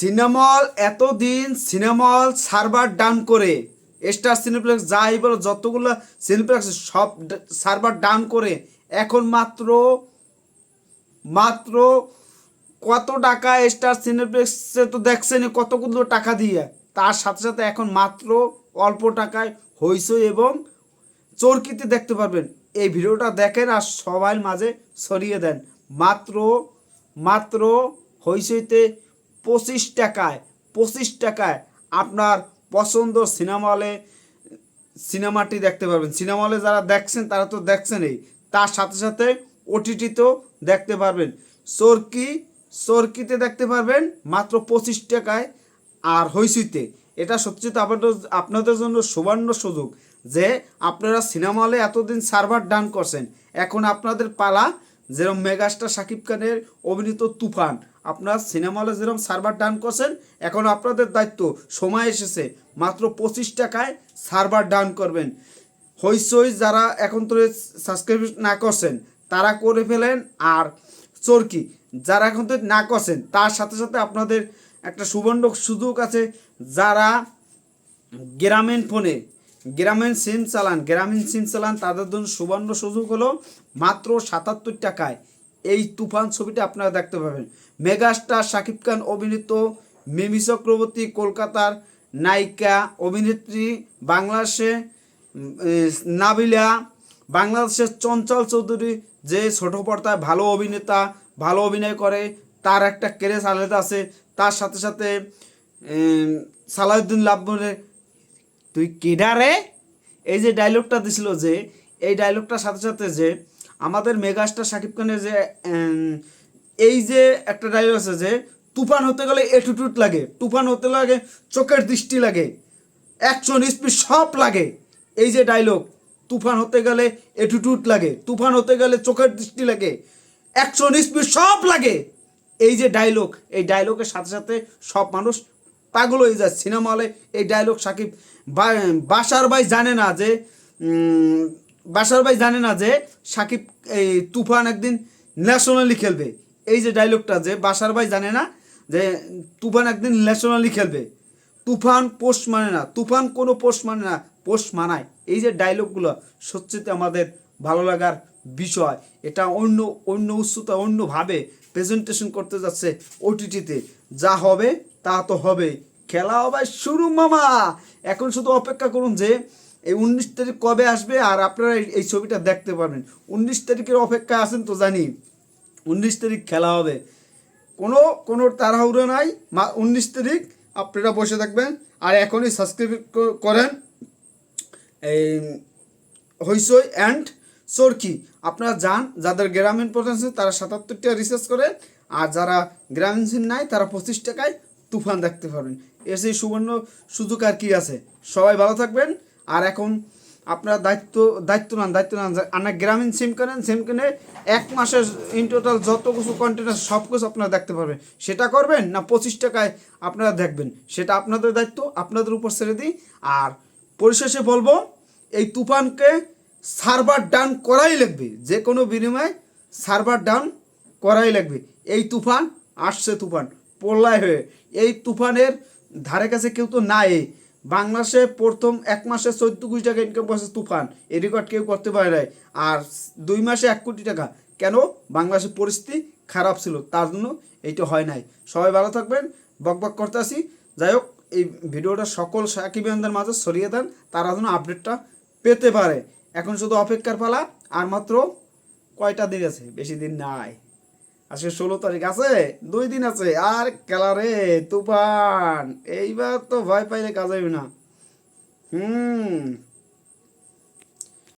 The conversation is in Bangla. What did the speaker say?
সিনেমল এতদিন সিনেমল সার্ভার ডাউন করে, স্টার সিনেপ্লেক্স যাই বলো, যতগুলো সিনেপ্লেক্স সব সার্ভার ডাউন করে, এখন মাত্র মাত্র কত টাকা স্টার সিনেপ্লেক্সে তো দেখছেন কতগুলো টাকা দিয়ে। তার সাথে সাথে এখন মাত্র অল্প টাকায় হইসই এবং চরকিতে দেখতে পারবেন। এই ভিডিওটা দেখেন আর সবাই মাঝে ছড়িয়ে দেন। মাত্র মাত্র হইচইতে পঁচিশ টাকায় পঁচিশ টাকায় আপনার পছন্দ সিনেমা হলে সিনেমাটি দেখতে পারবেন। সিনেমা হলে যারা দেখছেন, তারা তো দেখছেনই। তার সাথে সাথে ওটিটিতেও দেখতে পারবেন। চরকি, চরকিতে দেখতে পারবেন মাত্র পঁচিশ টাকায় আর হইসিতে এটা সত্যি আপনাদের আপনাদের জন্য সুবর্ণ সুযোগ যে আপনারা সিনেমা হলে এতদিন সার্ভার ডান করছেন। এখন আপনাদের পালা যেরকম মেগাস্টার শাকিব খানের অভিনীত তুফান। আপনার সিনেমা হলে যেরকম সার্ভার ডান করছেন, এখন আপনাদের দায়িত্ব, সময় এসেছে, মাত্র পঁচিশ টাকায় সার্ভার ডান করবেন। হইসই যারা এখন তো সাবস্ক্রাইব না করছেন, তারা করে ফেলেন। আর চরকি, যারা এখন তো না করছেন, তার সাথে সাথে আপনাদের একটা সুবর্ণ সুযোগ আছে, যারা গ্রামীণ ফোনে গ্রামীণ সিম চালান, গ্রামীণ সিম চালান তাদের জন্য সুবর্ণ সুযোগ হলো মাত্র সাতাত্তর টাকায়। এই তুফান ছবিটা আপনারা দেখতে পাবেন। মেগাস্টার শাকিব খান অভিনীত মিমি চক্রবর্তী কলকাতার নায়িকা, অভিনেত্রী, বাংলাদেশে নাবিলা, বাংলাদেশের চঞ্চল চৌধুরী যে ছোট পর্দায় ভালো অভিনেতা, ভালো অভিনয় করে, তার একটা ক্রেজ আলাদা আছে। তার সাথে সাথে সালাউদ্দিন লাভমনের তুই কেডা রে এই যে ডায়লগটা দিছিল যে, এই ডায়লগটার সাথে সাথে যে, আমাদের মেগাস্টার শাকিব খানের যে এই যে একটা ডায়লগ আছে যে, তুফান হতে গেলে এটুটুট লাগে, তুফান হতে লাগে, চোখের দৃষ্টি লাগে অ্যাকশন স্পিড সব লাগে। এই যে ডায়লগ তুফান হতে গেলে এটুটুট লাগে, তুফান হতে গেলে চোখের দৃষ্টি লাগে অ্যাকশন স্পিড সব লাগে। এই যে ডায়লগ এই ডায়লগের সাথে সাথে সব মানুষ পাগল হয়ে যায় সিনেমা হলে। এই ডায়লগ সাকিব বাসার ভাই জানে না যে বাসার ভাই জানে না যে সাকিব এই তুফান একদিন ন্যাশনালি খেলবে। এই যে ডায়লগটা যে বাসার ভাই জানে না যে তুফান একদিন ন্যাশনালি খেলবে। তুফান পোস্ট মানে না, তুফান কোনো পোস্ট মানে না পোস্ট মানায়। এই যে ডায়লগগুলো সত্যিতে আমাদের ভালো লাগার বিষয়। এটা অন্য অন্য উচ্চতা, অন্যভাবে প্রেজেন্টেশন করতে যাচ্ছে ওটিটিতে যা হবে তা তো হবে। খেলা হবে শুরু, মামা। এখন শুধু অপেক্ষা করুন যে এই উনিশ তারিখ কবে আসবে আর আপনারা এই- ছবিটা দেখতে পারবেন। উনিশ তারিখের অপেক্ষায় আছেন তো জানি। উনিশ তারিখ খেলা হবে। কোনো কোনো তাড়াহুড়ো নাই। মা, উনিশ তারিখ আপনারা বসে থাকবেন আর এখনই সাবস্ক্রাইব করেন এই হইসই অ্যান্ড চরকি। আপনারা যান, যাদের গ্রামীণ প্রধান তারা সাতাত্তর টাকা রিচার্জ করেন আর যারা গ্রামীণ নাই তারা পঁচিশ টাকায় তুফান দেখতে পারবেন। এর সেই সুবর্ণ সুযোগ আর কি আছে? সবাই ভালো থাকবেন। আর এখন আপনারা দায়িত্ব দায়িত্ব নেন দায়িত্ব নেন। আপনার গ্রামীণ সিম কেনেন সিম কিনে এক মাসের ইন টোটাল যত কিছু কন্টেন্ট আছে, সব কিছু আপনারা দেখতে পারবেন। সেটা করবেন না পঁচিশ টাকায় আপনারা দেখবেন? সেটা আপনাদের দায়িত্ব, আপনাদের উপর ছেড়ে দিই। আর পরিশেষে বলব, এই তুফানকে সার্ভার ডাউন করাই লাগবে। যে কোনো বিনিময়ে সার্ভার ডাউন করাই লাগবে। এই তুফান, আসছে তুফান। পল্লায় হয়ে। এই তুফানের ধারে কাছে কেউ তো নাই। বাংলাদেশে প্রথম এক মাসে চোদ্দ কোটি টাকা ইনকাম করছে তুফান। এই রেকর্ড কেউ করতে পারে নাই। আর দুই মাসে এক কোটি টাকা। কেন? বাংলাদেশের পরিস্থিতি খারাপ ছিল। তার জন্য এইটা হয় নাই। সবাই ভালো থাকবেন। বক বক করতে আসি। যাই হোক, এই ভিডিওটা সকল সাকিবিয়ানদের মাঝে ছড়িয়ে দেন। তারা যেন আপডেটটা পেতে পারে। এখন শুধু অপেক্ষার পালা। আর মাত্র কয়টা দিন আছে? বেশি দিন নাই। আজকে ষোলো তারিখ আছে, দুই দিন আছে। আর খেলা রে, তুফান, এইবার তো ভয় পাইলে কাজ হইবে না। হুম।